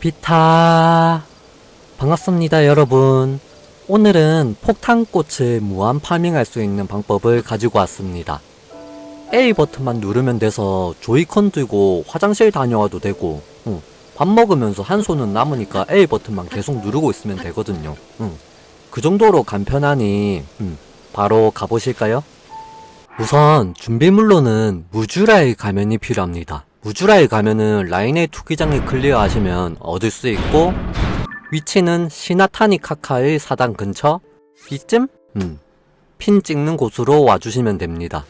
비타 반갑습니다 여러분 오늘은 폭탄꽃을 무한 파밍할 수 있는 방법을 가지고 왔습니다 A 버튼만 누르면 돼서 조이콘 들고 화장실 다녀와도 되고 응. 밥 먹으면서 한 손은 남으니까 A 버튼만 계속 누르고 있으면 되거든요 응. 그 정도로 간편하니 음, 바로 가보실까요? 우선 준비물로는 무주라의 가면이 필요합니다. 무주라의 가면은 라인의 투기장을 클리어하시면 얻을 수 있고 위치는 시나타니 카카의 사당 근처 이쯤? 음, 핀 찍는 곳으로 와주시면 됩니다.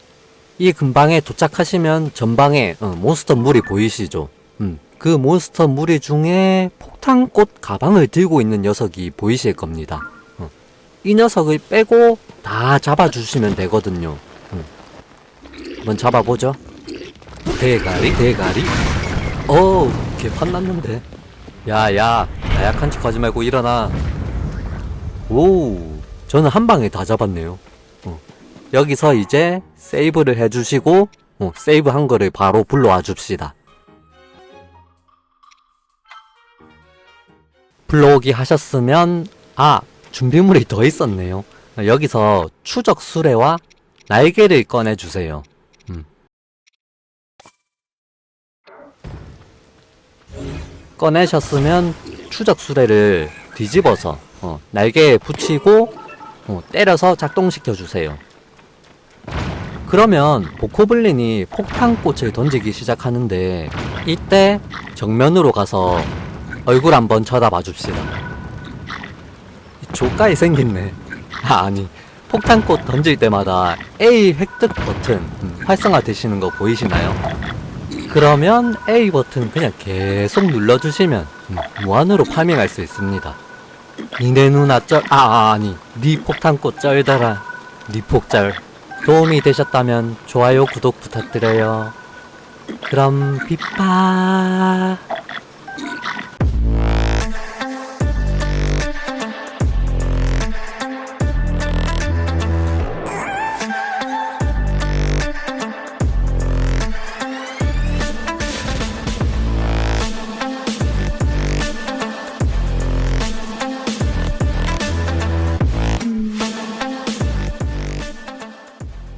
이 근방에 도착하시면 전방에 어, 몬스터 물이 보이시죠? 음, 그 몬스터 무리 중에 폭탄꽃 가방을 들고 있는 녀석이 보이실 겁니다. 어, 이 녀석을 빼고 다 잡아주시면 되거든요. 한번 잡아보죠. 대가리, 대가리. 어우, 개판 났는데. 야, 야, 나약한 척 하지 말고 일어나. 오, 저는 한 방에 다 잡았네요. 어. 여기서 이제 세이브를 해주시고, 어, 세이브 한 거를 바로 불러와 줍시다. 불러오기 하셨으면, 아, 준비물이 더 있었네요. 여기서 추적 수레와 날개를 꺼내주세요. 꺼내셨으면 추적 수레를 뒤집어서 어, 날개에 붙이고 어, 때려서 작동시켜 주세요. 그러면 보코블린이 폭탄꽃을 던지기 시작하는데 이때 정면으로 가서 얼굴 한번 쳐다봐 줍시다. 조까이 생겼네. 아, 아니 폭탄꽃 던질 때마다 A 획득 버튼 음, 활성화 되시는 거 보이시나요? 그러면 A 버튼 그냥 계속 눌러주시면 음, 무한으로 파밍할 수 있습니다. 니네 누나 쩔, 아, 아 아니, 니 폭탄꽃 쩔더라. 니 폭절. 도움이 되셨다면 좋아요, 구독 부탁드려요. 그럼 비파.